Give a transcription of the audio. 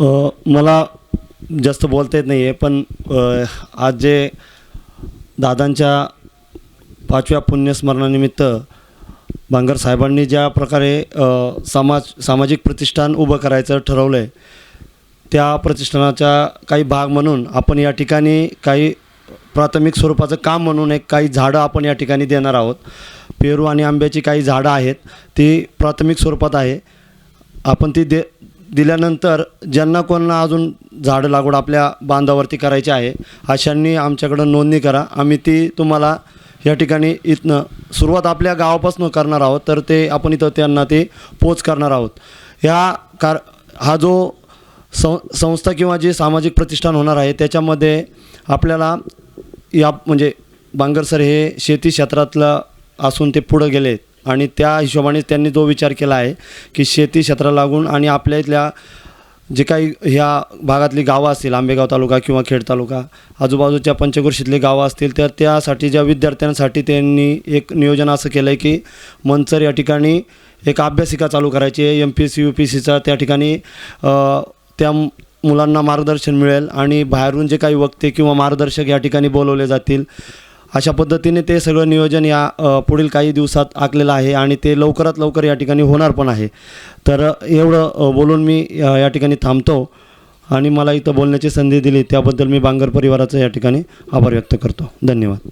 मला जास्त बोलता येत नाही आहे पण आज जे दादांच्या पाचव्या पुण्यस्मरणानिमित्त बांगर साहेबांनी ज्या प्रकारे समाज सामाजिक प्रतिष्ठान उभं करायचं ठरवलं आहे त्या प्रतिष्ठानाचा काही भाग म्हणून आपण या ठिकाणी काही प्राथमिक स्वरूपाचं काम म्हणून एक काही झाडं आपण या ठिकाणी देणार आहोत. पेरू आणि आंब्याची काही झाडं आहेत ती प्राथमिक स्वरूपात आहे. आपण ती दे दिल्यानंतर ज्यांना कोणाला अजून झाडं लागवड आपल्या बांधावरती करायची आहे अशांनी आमच्याकडं नोंदणी करा. आम्ही ती तुम्हाला या ठिकाणी इथनं सुरुवात आपल्या गावापासून करणार आहोत तर ते आपण इथं त्यांना ते पोच करणार आहोत. ह्या कार हा जो सं संस्था किंवा जे सामाजिक प्रतिष्ठान होणार आहे त्याच्यामध्ये आपल्याला या म्हणजे बांगरसर हे शेती क्षेत्रातलं असून ते पुढं गेले आणि त्या हिशोबाने त्यांनी जो विचार केला आहे की शेती क्षेत्राला लागून आणि आपल्या इथल्या जे काही ह्या भागातली गावं असतील आंबेगाव तालुका किंवा खेड तालुका आजूबाजूच्या पंचकृषीतली गावं असतील तर त्यासाठी ज्या विद्यार्थ्यांसाठी त्यांनी एक नियोजन असं केलं आहे की मंचर या ठिकाणी एक अभ्यासिका चालू करायची आहे. M P S C U P सीचा त्या ठिकाणी त्या मुलांना मार्गदर्शन मिळेल आणि बाहेरून जे काही वक्ते किंवा मार्गदर्शक या ठिकाणी बोलवले जातील अशा पद्धतीने ते सगळं नियोजन या पुढील काही दिवसात आखलेलं आहे आणि ते लवकरात लवकर या ठिकाणी होणार पण आहे. तर एवढं बोलून मी या ठिकाणी थांबतो आणि मला इथं बोलण्याची संधी दिली त्याबद्दल मी बांगर परिवाराचं या ठिकाणी आभार व्यक्त करतो. धन्यवाद.